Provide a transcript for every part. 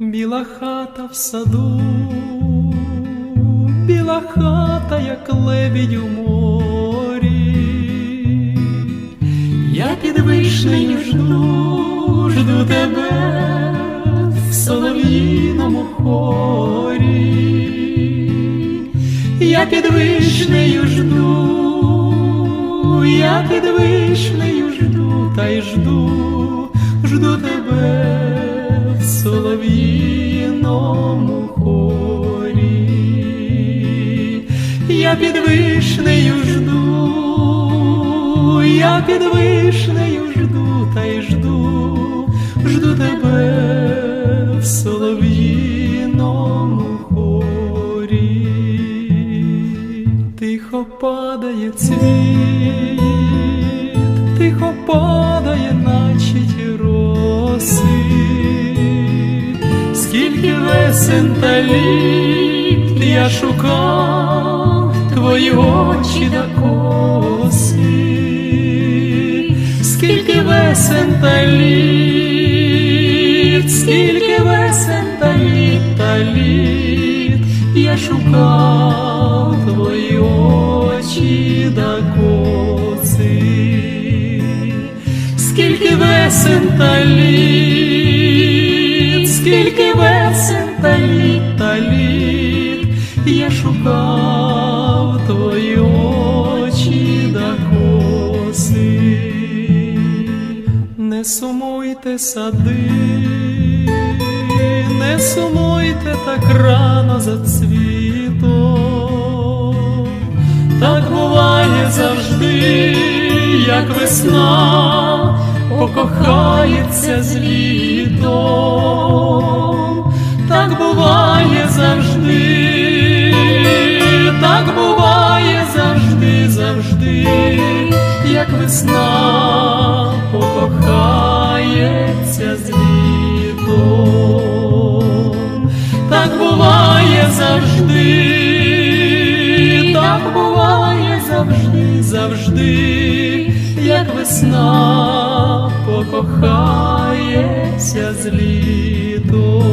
Біла хата в саду, біла хата, як лебідь у морі. Я під вишнею жду, жду тебе в солов'їному хорі. Я під вишнею жду, я під вишнею жду, та й жду, жду тебе солов'їному хорі. Я під вишнею жду, я під вишнею жду, та й жду, жду тебе в солов'їному хорі. Тихо падає цвіт, тихо падає, наче літ я шукав твої очі та коси, скільки весен та літ, скільки весен та літ та літ, я шукав твої очі та коси, скільки весен та літ, скільки весен та літ, я шукав твої очі та коси, не сумуйте сади, не сумуйте так рано за цвітом, так буває завжди, як весна покохається з літом, весна покохається з літом, так буває завжди, так буває завжди, завжди, як весна покохається з літом.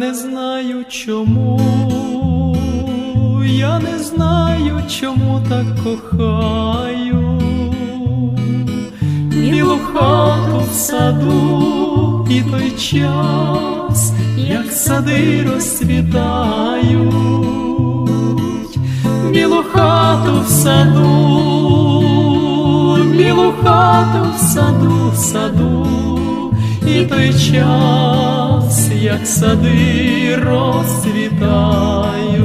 Не знаю чому, я не знаю, чому так кохаю. Білу хату в саду і той час, як сади розцвітають. Білу хату в саду, білу хату в саду, в саду, і той час, нас, як сади, розцвітає.